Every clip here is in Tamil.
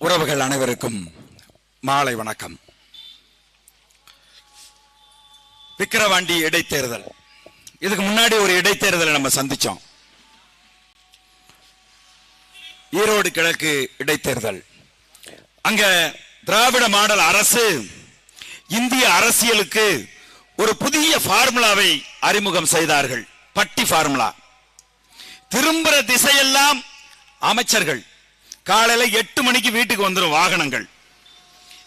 உறவுகள் அனைவருக்கும் மாலை வணக்கம். விக்கிரவாண்டி இடைத்தேர்தல். இதுக்கு முன்னாடி ஒரு இடைத்தேர்தலை நம்ம சந்திச்சோம். ஈரோடு கிழக்கு இடைத்தேர்தல். அங்க திராவிட மாடல் அரசு இந்திய அரசியலுக்கு ஒரு புதிய பார்முலாவை அறிமுகம் செய்தார்கள். பட்டி பார்முலா திரும்புற திசையெல்லாம் அமைச்சர்கள். காலையில எட்டு மணிக்கு வீட்டுக்கு வந்துடும் வாகனங்கள்.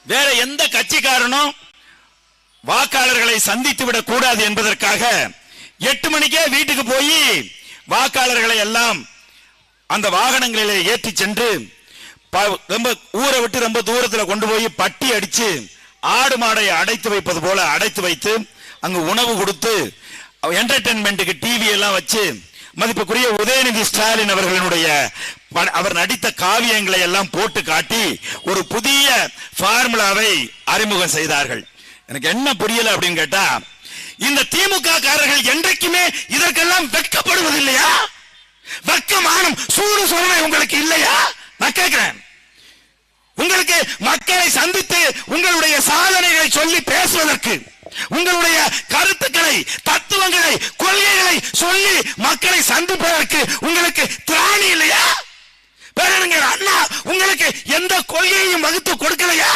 வேற எந்த கட்சிக்காரனும் வாக்காளர்களை சந்தித்து விடக் கூடாது என்பதற்காக எட்டு மணிக்கே வீட்டுக்கு போய் வாக்காளர்களை எல்லாம் அந்த வாகனங்களிலே ஏற்றி சென்று ப- ரொம்ப ஊரை விட்டு ரொம்ப தூரத்தில் கொண்டு போய் பட்டி அடிச்சு ஆடு மாடை அடைத்து வைப்பது போல அடைத்து வைத்து அங்கு உணவு கொடுத்து என்டர்டைன்மெண்ட்டுக்கு டிவி எல்லாம் வச்சு மதிப்புக்குரிய உதயநிதி ஸ்டாலின் அவர்களினுடைய அவர் நடித்த காவியங்களை எல்லாம் போட்டு காட்டி ஒரு புதிய பார்முலாவை அறிமுகம் செய்தார்கள். எனக்கு என்ன புரியல அப்படின்னு கேட்டா இந்த திமுக காரர்கள் என்றைக்குமே இதற்கெல்லாம் வெட்கப்படுவதில்லையா? வெட்கமானம் சூடு சொரணை உங்களுக்கு இல்லையா? நான் கேட்கிறேன். உங்களுக்கு மக்களை சந்தித்து உங்களுடைய சாதனைகளை சொல்லி பேசுவதற்கு உங்களுடைய கருத்துக்களை தத்துவங்களை கொள்கைகளை சொல்லி மக்களை சந்திப்பதற்கு உங்களுக்கு திராணி இல்லையா? பேரறிஞர் அண்ணா உங்களுக்கு எந்த கொள்கையையும் வகுத்து கொடுக்கலையா?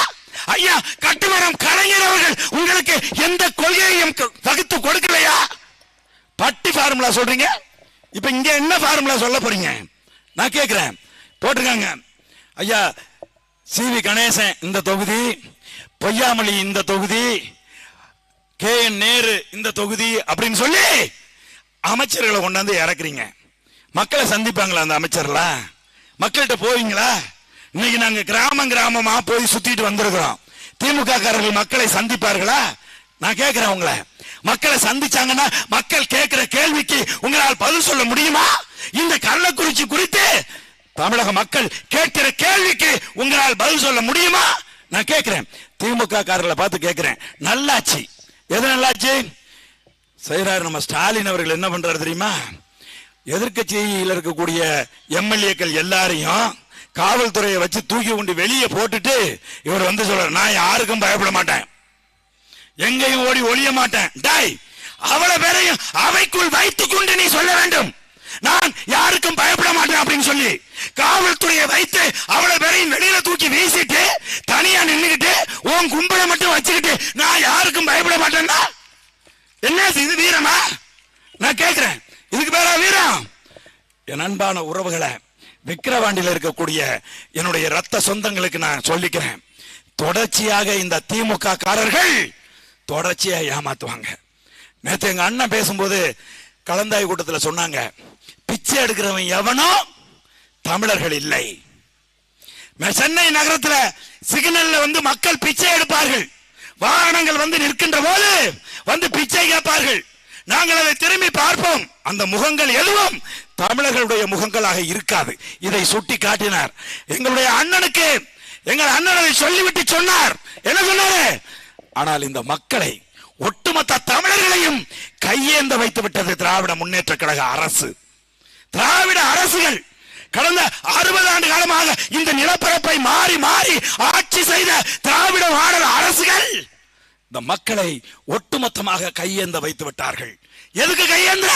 ஐயா கட்டுமரம் கலைஞர் அவர்கள் உங்களுக்கு எந்த கொள்கையையும் வகுத்து கொடுக்கலையா? பட்டி ஃபார்முலா சொல்றீங்க? இப்ப இங்க என்ன ஃபார்முலா சொல்ல போறீங்க? நான் கேட்கிறேன் போட்டிருக்காங்க. ஐயா சி வி கணேசன் இந்த தொகுதி பொய்யாமொழி இந்த தொகுதி கே என் நேரு இந்த தொகுதி அப்படின்னு சொல்லி அமைச்சர்களை கொண்டாந்து இறக்குறீங்க. மக்களை சந்திப்பாங்களா அந்த அமைச்சர்லாம்? மக்கள்கிட்ட போவீங்களா? இன்னைக்கு நாங்க கிராமம் கிராமமா போய் சுத்திட்டு வந்திருக்கிறோம். திமுக காரர்கள் மக்களை சந்திப்பார்களா? நான் கேட்கிறேன் உங்களை. மக்களை சந்திச்சாங்கன்னா மக்கள் கேட்கிற கேள்விக்கு உங்களால் பதில் சொல்ல முடியுமா? இந்த கள்ளக்குறிச்சி குறித்து தமிழக மக்கள் கேட்கிற கேள்விக்கு உங்களால் பதில் சொல்ல முடியுமா? நான் கேட்கிறேன் திமுக காரர்களை பார்த்து கேட்கிறேன் நல்லாச்சு. எது நல்லாச்சு செய்கிறார் நம்ம ஸ்டாலின் அவர்கள் என்ன பண்ணுறாரு தெரியுமா? எதிர்கட்சியில் இருக்கக்கூடிய எம்எல்ஏக்கள் எல்லாரையும் காவல்துறையை வச்சு தூக்கி கொண்டு வெளியே போட்டுட்டு இவர் வந்து சொல்றாரு நான் யாருக்கும் பயப்பட மாட்டேன். எங்கேயும் ஓடி ஒளிய மாட்டேன். டாய் அவ்வளவு பேரையும் அவைக்குள் வைத்துக் கொண்டு நீ சொல்ல வேண்டும். நான் யாருக்கும் பயப்பட மாட்டேன் அப்படின்னு சொல்லி காவல்துறையை வைத்து அவ்வளவு பேரையும் வெளியில தூக்கி வீசிட்டு தனியா நின்னுகிட்டு உன் கும்பலை மட்டும் வச்சுக்கிட்டு நான் யாருக்கும் பயப்பட மாட்டேன்னா? என்ன இது? வீரமா? நான் கேட்கிறேன் இதுக்கு பேரா வீரம்? என் அன்பான உறவுகளை விக்கிரவாண்டியில் இருக்கக்கூடிய என்னுடைய ரத்த சொந்தங்களுக்கு நான் சொல்லிக்கிறேன். தொடர்ச்சியாக இந்த திமுக காரர்கள் தொடர்ச்சியா ஏமாத்துவாங்க. நேற்று எங்க அண்ணன் பேசும்போது கலந்தாய் கூட்டத்தில் சொன்னாங்க பிச்சை எடுக்கிறவன் எவனோ தமிழர்கள் இல்லை. சென்னை நகரத்தில் சிக்னல்ல வந்து மக்கள் பிச்சை எடுப்பார்கள். வாகனங்கள் வந்து நிற்கின்ற போது வந்து பிச்சை கேட்பார்கள். நாங்கள் அதை திரும்பி பார்ப்போம். அந்த முகங்கள் எதுவும் தமிழர்களுடைய முகங்களாக இருக்காது. இதை சுட்டி காட்டினார். எங்களுடைய அண்ணனுக்கு எங்கள் அண்ணன் அதை சொல்லிவிட்டு சொன்னார். என்ன சொன்னாரு? ஆனால் இந்த மக்களை ஒட்டுமொத்த தமிழர்களையும் கையேந்த வைத்து விட்டது திராவிட முன்னேற்ற கழக அரசு. திராவிட அரசுகள் கடந்த அறுபது ஆண்டு காலமாக இந்த நிலப்பரப்பை மாறி மாறி ஆட்சி செய்த திராவிட மாடல் அரசுகள் இந்த மக்களை ஒட்டுமொத்தமாக கையேந்த வைத்து விட்டார்கள். எதுக்கு கையேந்திர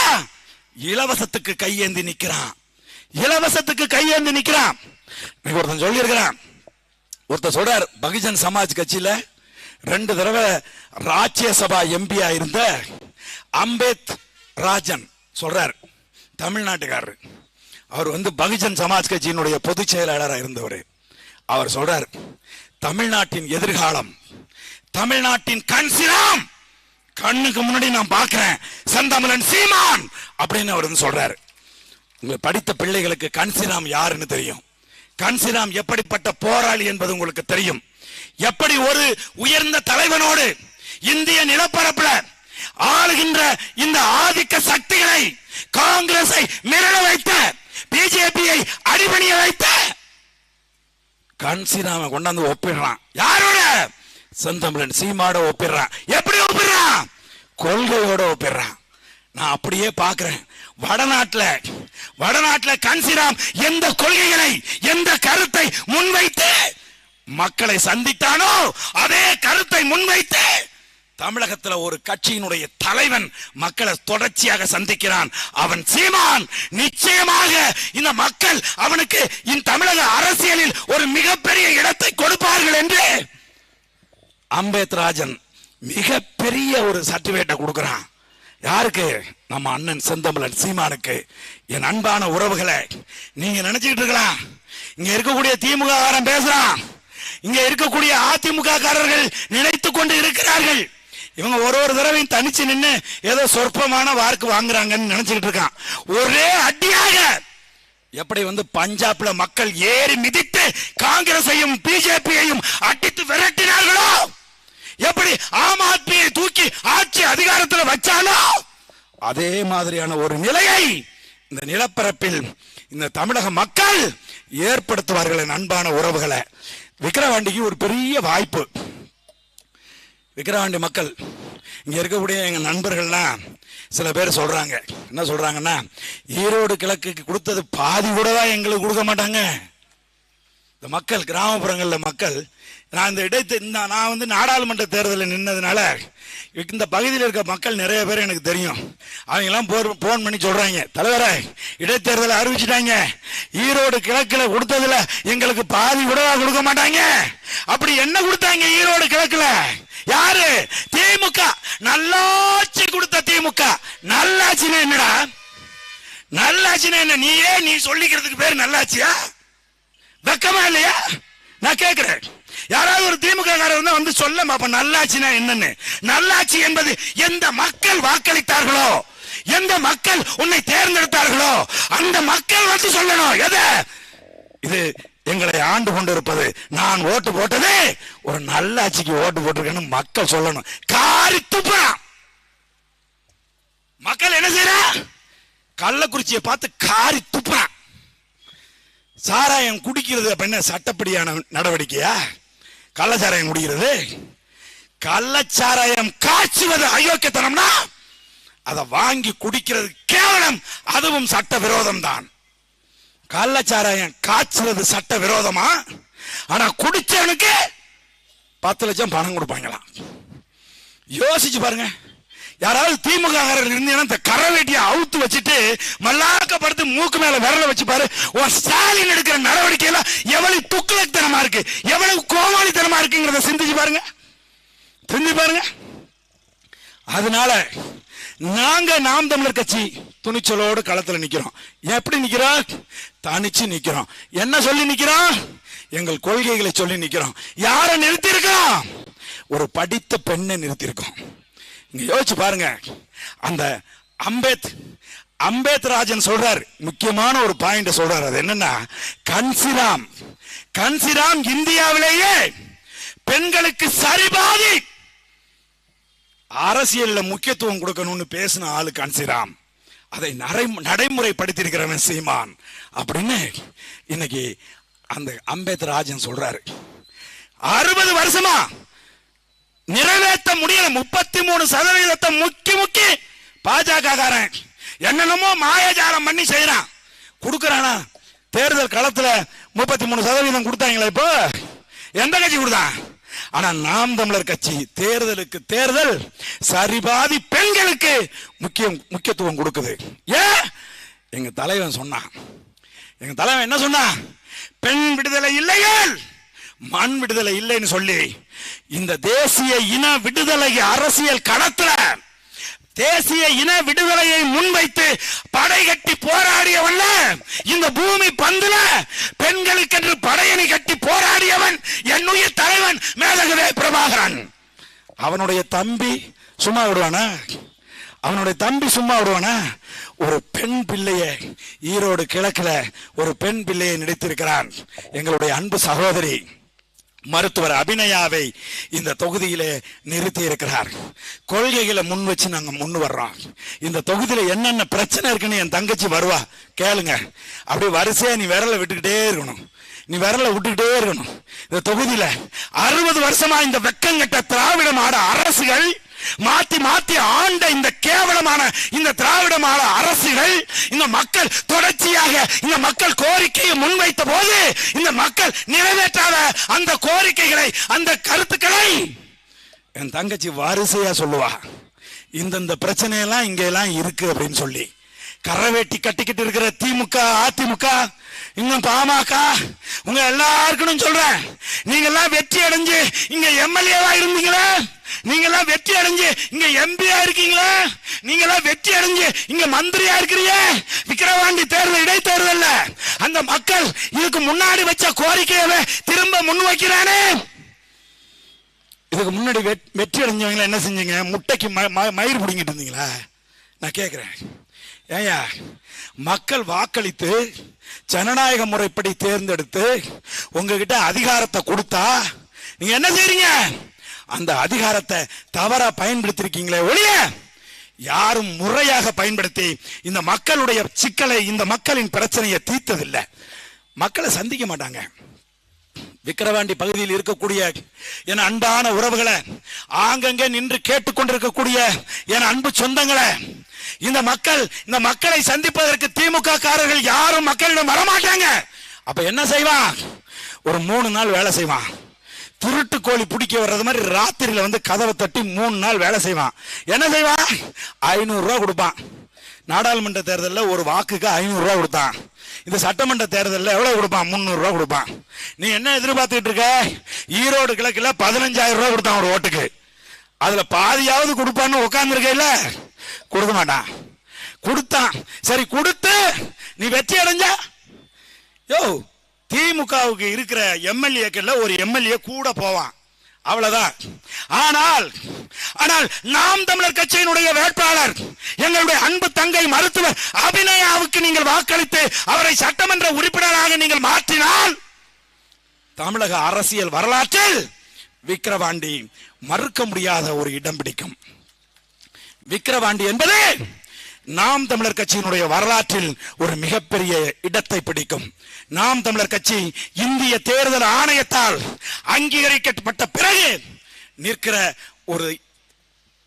இலவசத்துக்கு கையேந்தி நிற்கிறான். இலவசத்துக்கு கையேந்தி நிற்கிறான். ஒருத்தன் சொல்லியிருக்கிறான். ஒருத்தர் சொல்றார் பகுஜன் சமாஜ் கட்சியில ரெண்டு தடவை ராஜ்யசபா எம்பியா இருந்த அம்பேத் ராஜன் சொல்றார் தமிழ்நாட்டுக்காரர். அவர் வந்து பகுஜன் சமாஜ் கட்சியினுடைய பொதுச் செயலாளராக இருந்தவர். அவர் சொல்றார் தமிழ்நாட்டின் எதிர்காலம் தமிழ்நாட்டின் கண் சிராம் கண்ணுக்கு முன்னாடி நான் பார்க்கிறேன் செந்தமிழன் சீமான் அப்படின்னு அவர் வந்து சொல்றாரு. உங்க படித்த பிள்ளைகளுக்கு கன்சிராம் யாருன்னு தெரியும்? கன்சிராம் எப்படிப்பட்ட போராளி என்பது உங்களுக்கு தெரியும். எப்படி ஒரு உயர்ந்த தலைவனோடு இந்திய நிலப்பரப்புல ஆளுகின்ற இந்த ஆதிக்க சக்திகளை காங்கிரஸை மிரள வைத்த பிஜேபியை அடிபணிய வைத்த கன்சிராம கொண்டாந்து ஒப்பிடுறான் யாரோட? செந்தமிழன். சீமாட ஒப்பிடுறான். எப்படி ஒப்பிடுறான்? கொள்கையோட ஒப்பிடுறான். நான் அப்படியே பார்க்கிறேன். வடநாட்டுல வடநாட்டுல கன்சிராம் எந்த கொள்கைகளை எந்த கருத்தை முன்வைத்து மக்களை சந்தித்தானோ அதே கருத்தை முன்வைத்து தமிழகத்தில் ஒரு கட்சியினுடைய தலைவன் மக்களை தொடர்ச்சியாக சந்திக்கிறான். அவன் சீமான். நிச்சயமாக இந்த மக்கள் அவனுக்கு இந்த தமிழக அரசியலில் ஒரு மிகப்பெரிய இடத்தை கொடுப்பார்கள் என்று அம்பேத்ராஜன் மிகப்பெரிய ஒரு சர்டிபிகேட்டை கொடுக்கிறான். யாருக்கு? நம்ம அண்ணன் செந்தமிழன் சீமானுக்கு. என் அன்பான உறவுகளை நீங்க நினைச்சுக்கிட்டு இருக்கலாம். இங்க இருக்கக்கூடிய திமுக காரன் பேசுறான். இங்க இருக்கக்கூடிய அதிமுக காரர்கள் நினைத்து கொண்டு இருக்கிறார்கள். இவங்க ஒரு ஒரு தடவையும் தனிச்சு நின்று ஏதோ சொற்பமான வார்க்கு வாங்குறாங்கன்னு நினைச்சுக்கிட்டு இருக்கான். ஒரே அடியாக எப்படி வந்து பஞ்சாப்ல மக்கள் ஏறி மிதித்து காங்கிரஸையும் பிஜேபியையும் அடித்து விரட்டினார்களோ? எப்படி ஆம் ஆத்மியை தூக்கி ஆட்சி அதிகாரத்தில் வச்சாலோ அதே மாதிரியான ஒரு நிலையை இந்த நிலப்பரப்பில் இந்த தமிழக மக்கள் ஏற்படுத்துவார்கள் அன்பான உறவுகளை. விக்கிரவாண்டிக்கு ஒரு பெரிய வாய்ப்பு. விக்கிரவாண்டி மக்கள் இங்கே இருக்கக்கூடிய எங்கள் நண்பர்கள்லாம் சில பேர் சொல்கிறாங்க என்ன சொல்கிறாங்கன்னா ஈரோடு கிழக்குக்கு கொடுத்தது பாதி கூட தான் எங்களுக்கு கொடுக்க மாட்டாங்க. இந்த மக்கள் கிராமப்புறங்களில் மக்கள் நான் இந்த இடத்தை இந்த நான் வந்து நாடாளுமன்ற தேர்தலில் நின்னதுனால இந்த பகுதியில் இருக்க மக்கள் நிறைய பேர் எனக்கு தெரியும். அவங்கெல்லாம் போர் ஃபோன் பண்ணி சொல்கிறாங்க தலைவரை இடைத்தேர்தலை அறிவிச்சிட்டாங்க. ஈரோடு கிழக்கில் கொடுத்ததுல எங்களுக்கு பாதி விடவா கொடுக்க மாட்டாங்க. அப்படி என்ன கொடுத்தாங்க ஈரோடு கிழக்கில்? யாரு? திமுக. நல்லாட்சி கொடுத்த திமுக. நல்லாட்சினா என்னடா? நல்லாட்சினா என்ன? நீயே நீ சொல்லிக்கிறதுக்கு பேர் நல்லாட்சியா? வெக்கமா இல்லையா? நான் கேட்கிறேன் யாராவது ஒரு திமுக காரர் வந்து சொல்ல அப்ப நல்லாட்சினா என்னன்னு. நல்லாட்சி என்பது எந்த மக்கள் வாக்களித்தார்களோ? எந்த மக்கள் உன்னை தேர்ந்தெடுத்தார்களோ? அந்த மக்கள் வந்து சொல்லணும். எதை? இது எங்களை ஆண்டு கொண்டிருப்பது. நான் ஓட்டு போட்டதே ஒரு நல்லாட்சிக்கு ஓட்டு போட்டிருக்கேன்னு மக்கள் சொல்லணும். காரி துப்புறான். மக்கள் என்ன செய்யறா? கள்ளக்குறிச்சியை பார்த்து காரி துப்புறான். சாராயம் குடிக்கிறது அப்ப என்ன? சட்டப்படியான நடவடிக்கையா? கள்ளச்சாராயம் குடிக்கிறது. கள்ளச்சாராயம் காய்ச்சுவது அயோக்கியத்தனம்னா அதை வாங்கி குடிக்கிறது கேவலம் அதுவும் சட்ட விரோதம் தான் கள்ளச்சாராயம் காய்ச்சுவது சட்ட விரோதமா ஆனா குடிச்சவனுக்கு பத்து லட்சம் பணம் கொடுப்பாங்களாம். யோசிச்சு பாருங்க. யாராவது திமுக இருந்தீங்கன்னா இந்த கரை வேட்டியை அவுத்து வச்சுட்டு மல்லாக்கப்படுத்து மூக்கு மேல விரல வச்சு பாரு. உன் ஸ்டாலின் எடுக்கிற நடவடிக்கையில எவ்வளவு துக்குலத்தனமா இருக்கு எவ்வளவு கோமாளித்தனமா இருக்குங்கிறத சிந்திச்சு பாருங்க. சிந்தி பாருங்க. அதனால நாங்க நாம் தமிழர் கட்சி துணிச்சலோடு களத்துல நிக்கிறோம். எப்படி நிக்கிறோம்? தனிச்சு நிக்கிறோம். என்ன சொல்லி நிக்கிறோம்? எங்கள் கொள்கைகளை சொல்லி நிக்கிறோம். யாரை நிறுத்தி இருக்கோம் ஒரு படித்த பெண்ணை நிறுத்தி இருக்கோம் இங்க யோசிச்சு பாருங்க. அந்த அம்பேத் அம்பேத்ராஜன் சொல்றாரு. முக்கியமான ஒரு பாயிண்ட் சொல்றாரு. அது என்னன்னா கன்சிராம். கன்சிராம் இந்தியாவிலேயே பெண்களுக்கு சரிபாதி. அரசியல்ல முக்கியத்துவம் கொடுக்கணும்னு பேசின ஆளு கன்சிராம். அதை நடை நடைமுறைப்படுத்தியிருக்கிறவன் சீமான். அப்படின்னு இன்னைக்கு அந்த அம்பேத்ராஜன் சொல்றாரு. அறுபது வருஷமா நிறைவேற்ற முடியல. முப்பத்தி மூணு சதவீதத்தை முக்கி முக்கி பாஜக காரன் என்னென்னமோ மாயாஜாலம் பண்ணி செய்யறான் கொடுக்கறானா? தேர்தல் களத்துல முப்பத்தி மூணு சதவீதம் கொடுத்தாங்களா இப்போ? எந்த கட்சி கொடுத்தான் ஆனா நாம் தமிழர் கட்சி தேர்தலுக்கு தேர்தல் சரிபாதி பெண்களுக்கு முக்கியம் முக்கியத்துவம் கொடுக்குது. ஏன் எங்க தலைவன் சொன்னான். எங்க தலைவன் என்ன சொன்னான்? பெண் விடுதலை இல்லையேல் மண் விடுதலை இல்லைன்னு சொல்லி இந்த தேசிய இன விடுதலை அரசியல் களத்துல தேசிய இன விடுதலையை முன்வைத்து படை கட்டி போராடியவன்ல இந்த பூமி பந்துல பெண்களுக்கென்று படையணி கட்டி போராடியவன் என்னுடைய தலைவன் மேலகவே பிரபாகரன். அவனுடைய தம்பி சும்மா விடுவானா? அவனுடைய தம்பி சும்மா விடுவானா? ஒரு பெண் பிள்ளையை ஈரோடு கிழக்கில் ஒரு பெண் பிள்ளையை நடித்திருக்கிறான் எங்களுடைய அன்பு சகோதரி மருத்துவர் அபிநயாவை இந்த தொகுதியிலே நிறுத்தி இருக்கிறார் கொள்கைகளை முன் வச்சு நாங்கள் முன் வர்றோம். இந்த தொகுதியில் என்னென்ன பிரச்சனை இருக்குன்னு என் தங்கச்சி வருவா. கேளுங்க. அப்படியே வரிசையாக நீ விரல விட்டுக்கிட்டே இருக்கணும். நீ விரல விட்டுக்கிட்டே இருக்கணும். இந்த தொகுதியில் அறுபது வருஷமா இந்த வெக்கங்கட்ட திராவிட மாட அரசுகள் மாத்தி மாத்தி ஆண்ட இந்த கேவலமான இந்த திராவிடமான அரசுகள் இந்த மக்கள் தொடர்ச்சியாக இந்த மக்கள் கோரிக்கையை முன்வைத்த போது இந்த மக்கள் நிறைவேற்றாத அந்த கோரிக்கைகளை அந்த கருத்துக்களை என் தங்கச்சி வரிசையா சொல்லுவா. இந்தந்த பிரச்சனையெல்லாம் இங்கெல்லாம் இருக்கு அப்படின்னு சொல்லி. கரை வெட்டி கட்டிக்கிட்டு இருக்கிற திமுக அதிமுக இன்னும் பாமக உங்க எல்லாருக்கும் சொல்றேன். நீங்க எல்லாம் வெற்றி அடைஞ்சு இங்க எம்எல்ஏவா இருந்தீங்களா? நீங்க எல்லாம் வெற்றி அடைஞ்சு இங்க எம்பியா இருக்கீங்களா? நீங்க எல்லாம் வெற்றி அடைஞ்சு இங்க மந்திரியா இருக்கிறீங்க? விக்கிரவாண்டி தேர்தல் இடைத்தேர்தல் அந்த மக்கள் இதுக்கு முன்னாடி வச்ச கோரிக்கையை திரும்ப முன் வைக்கிறானே இதுக்கு முன்னாடி வெட்- வெற்றி அடைஞ்சவங்க என்ன செஞ்சீங்க? முட்டைக்கு ம- ம- மயிர் பிடிங்கிட்டு இருந்தீங்களா? நான் கேட்கிறேன் ஏயா மக்கள் வாக்களித்து ஜனநாயக முறைப்படி தேர்ந்தெடுத்து உங்ககிட்ட அதிகாரத்தை கொடுத்தா நீங்க என்ன செய்றீங்க? அந்த அதிகாரத்தை தவறா பயன்படுத்திருக்கீங்களே ஒழிய யாரும் முறையாக பயன்படுத்தி இந்த மக்களுடைய சிக்கலை இந்த மக்களின் பிரச்சனையை தீர்த்ததில்லை. மக்களை சந்திக்க மாட்டாங்க. விக்கிரவாண்டி பகுதியில் இருக்கக்கூடிய என் அன்பான உறவுகளை ஆங்கங்கே நின்று கேட்டுக்கொண்டிருக்கக்கூடிய என் அன்பு சொந்தங்களை இந்த மக்கள் இந்த மக்களை சந்திப்பதற்கு திமுக காரர்கள் யாரும் மக்களிடம் வரமாட்டாங்க. அப்ப என்ன செய்வான்? ஒரு மூணு நாள் வேலை செய்வான். திருட்டு கோழி பிடிக்க வர்றது மாதிரி ராத்திரியில வந்து கதவை தட்டி மூணு நாள் வேலை செய்வான். என்ன செய்வான்? ஐநூறு ரூபா கொடுப்பான். நாடாளுமன்ற தேர்தலில் ஒரு வாக்குக்கு ஐநூறுரூவா கொடுத்தான். இந்த சட்டமன்ற தேர்தலில் எவ்வளோ கொடுப்பான்? முந்நூறுரூவா கொடுப்பான். நீ என்ன எதிர்பார்த்துட்டு இருக்க? ஈரோடு கிழக்கில் பதினஞ்சாயிரம் ரூபா கொடுத்தான் ஒரு ஓட்டுக்கு. அதில் பாதியாவது கொடுப்பான்னு உட்கார்ந்துருக்கையில கொடுக்க மாட்டான். கொடுத்தான். சரி கொடுத்து நீ வெற்றி அடைஞ்ச? யோ திமுகவுக்கு இருக்கிற எம்எல்ஏக்கள்ல ஒரு எம்எல்ஏ கூட போவான். அவ்வளவுதான். ஆனால் ஆனால் நாம் தமிழர் கட்சியினுடைய வேட்பாளர் எங்களுடைய அன்பு தங்கை மருத்துவர் அபிநயாவுக்கு நீங்கள் வாக்களித்து அவரை சட்டமன்ற உறுப்பினராக நீங்கள் மாற்றினால் தமிழக அரசியல் வரலாற்றில் விக்கிரவாண்டி மறுக்க முடியாத ஒரு இடம் பிடிக்கும். விக்கிரவாண்டி என்பது நாம் தமிழர் கட்சியினுடைய வரலாற்றில் ஒரு மிகப்பெரிய இடத்தை பிடிக்கும். நாம் தமிழர் கட்சி இந்திய தேர்தல் ஆணையத்தால் அங்கீகரிக்கப்பட்ட பிறகு நிற்கிற ஒரு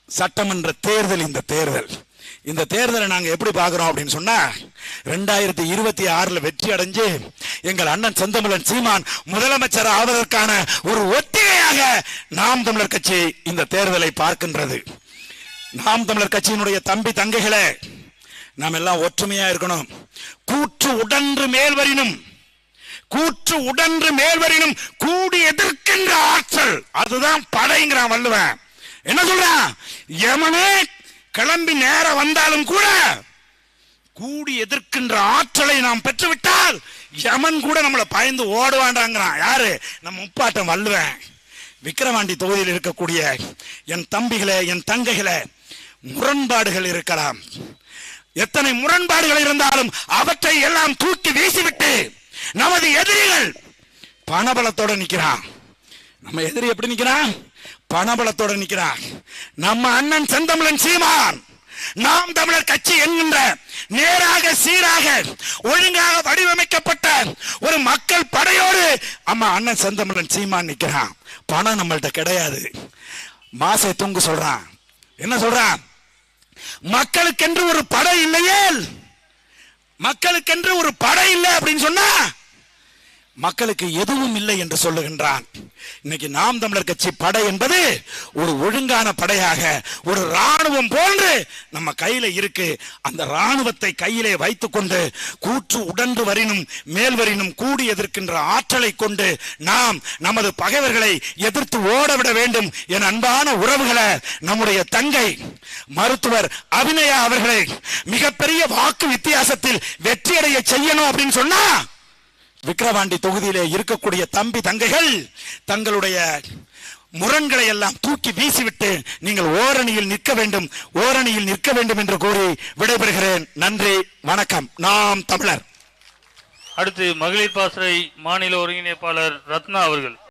சட்டமன்ற தேர்தல் இந்த தேர்தல். இந்த தேர்தலை நாங்கள் எப்படி பார்க்குறோம் அப்படின்னு சொன்னால் ரெண்டாயிரத்தி இருபத்தி ஆறில் வெற்றி அடைஞ்சு எங்கள் அண்ணன் செந்தமிழன் சீமான் முதலமைச்சர் ஆவதற்கான ஒரு ஒத்திகையாக நாம் தமிழர் கட்சி இந்த தேர்தலை பார்க்கின்றது. நாம் தமிழர் கட்சியினுடைய தம்பி தங்கைகளே நாம் எல்லாம் ஒற்றுமையா இருக்கணும். கூற்று உடன்று மேல் வரினும் கூற்று உடன்று மேல்வரினும் கூடி எதிர்க்கின்ற ஆற்றல் அதுதான் படைங்கிறான் வள்ளுவன். என்ன சொல்றான் யமனே கிளம்பி நேரம் வந்தாலும் கூட கூடி எதிர்க்கின்ற ஆற்றலை நாம் பெற்றுவிட்டால் யமன் கூட நம்மளை பயந்து ஓடுவாண்டாங்கிறான் யாரு? நம்ம முப்பாட்டம் வள்ளுவேன். விக்கிரவாண்டி தொகுதியில் இருக்கக்கூடிய என் தம்பிகளே என் தங்கைகளே முரண்பாடுகள் இருக்கலாம். எத்தனை முரண்பாடுகள் இருந்தாலும் அவற்றை எல்லாம் தூக்கி வீசிவிட்டு நமது எதிரிகள் பணபலத்தோட நிற்கிறான். நம்ம எதிரி எப்படி நிற்கிறான்? பணபலத்தோட நிற்கிறான். நம்ம அண்ணன் செந்தமிழன் சீமான் நாம் தமிழர் கட்சி என்கின்ற நேராக சீராக ஒழுங்காக வடிவமைக்கப்பட்ட ஒரு மக்கள் படையோடு அம்மா அண்ணன் செந்தமிழன் சீமான் நிற்கிறான். பணம் நம்மள்ட்ட கிடையாது. மாசை தூங்கு சொல்றான். என்ன சொல்றான்? மக்களுக்கென்று ஒரு படை இல்லையே மக்களுக்கென்று ஒரு படை இல்லை அப்படின்னு சொன்னா மக்களுக்கு எதுவும் இல்லை என்று சொல்லுகின்றான். இன்னைக்கு நாம் தமிழர் கட்சி படை என்பது ஒரு ஒழுங்கான படையாக ஒரு ராணுவம் போன்று நம்ம கையில இருக்கு. அந்த ராணுவத்தை கையிலே வைத்துக்கொண்டு கூற்று உடன்று வரினும் மேல் வரினும் கூடி எதிர்க்கின்ற ஆற்றலை கொண்டு நாம் நமது பகைவர்களை எதிர்த்து ஓடவிட வேண்டும் என் அன்பான உறவுகளை நம்முடைய தங்கை மருத்துவர் அபிநயா அவர்களை மிகப்பெரிய வாக்கு வித்தியாசத்தில் வெற்றியடைய செய்யணும் அப்படின்னு சொன்னா விக்கிரவாண்டி தொகுதியிலே இருக்கக்கூடிய தம்பி தங்கைகள் தங்களுடைய முரண்களை எல்லாம் தூக்கி வீசிவிட்டு நீங்கள் ஓரணியில் நிற்க வேண்டும் ஓரணியில் நிற்க வேண்டும் என்று கூறி விடைபெறுகிறேன். நன்றி வணக்கம். நாம் தமிழர். அடுத்து மகளிர் பாசறை மாநில ஒருங்கிணைப்பாளர் ரத்னா அவர்கள்.